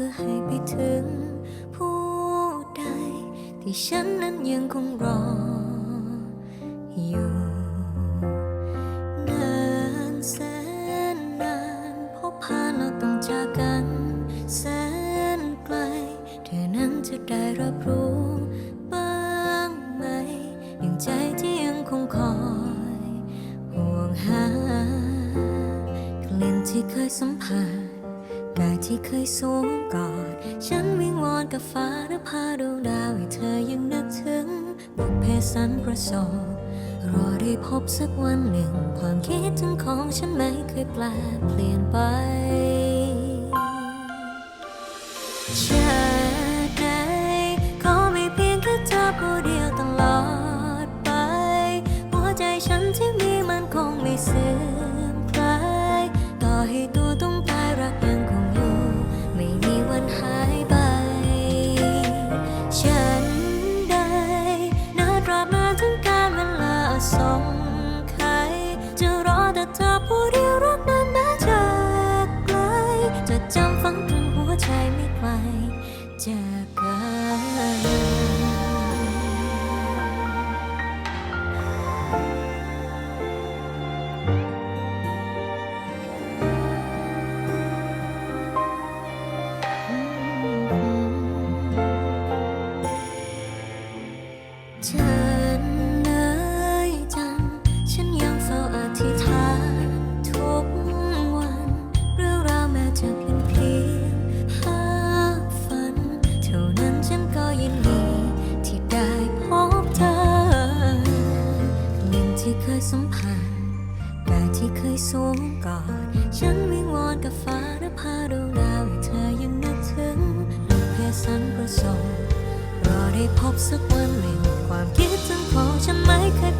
พื่อให้ไปถึง ผู้ใด ที่ฉันนั้นยังคงรออยู่นานแสนนานพบผ่านเราต้องจากกัน แสนไกล เธอนั้นจะได้รับรู้บ้างไหมอย่างใจที่ยังคงคอยห่วงหากลิ่นที่เคยสัมผัส กายที่เคยสวมกอด ฉันวิงวอนกับฟ้าและพาดวงดาวให้เธอยังนึกถึง บุพเพสันประสบรอได้พบสักวันหนึ่ง ความคิดถึงของฉันไม่เคยแปลเปลี่ยนไป ฉัน ส่งใคร จะรอแต่เธอผู้เดียวรักนั้นแม้จากไกล จะจำฝังตรงหัวใจไม่ไกลจากกันฉั กายที่เคยสูงกอดฉันวิงวอนกับฟ้าและพาดวงดาวให้เธอยังนึกถึงลูกเพสันประสงค์รอได้พบสักวันหนึ่งความคิดถึงของฉันไม่เคย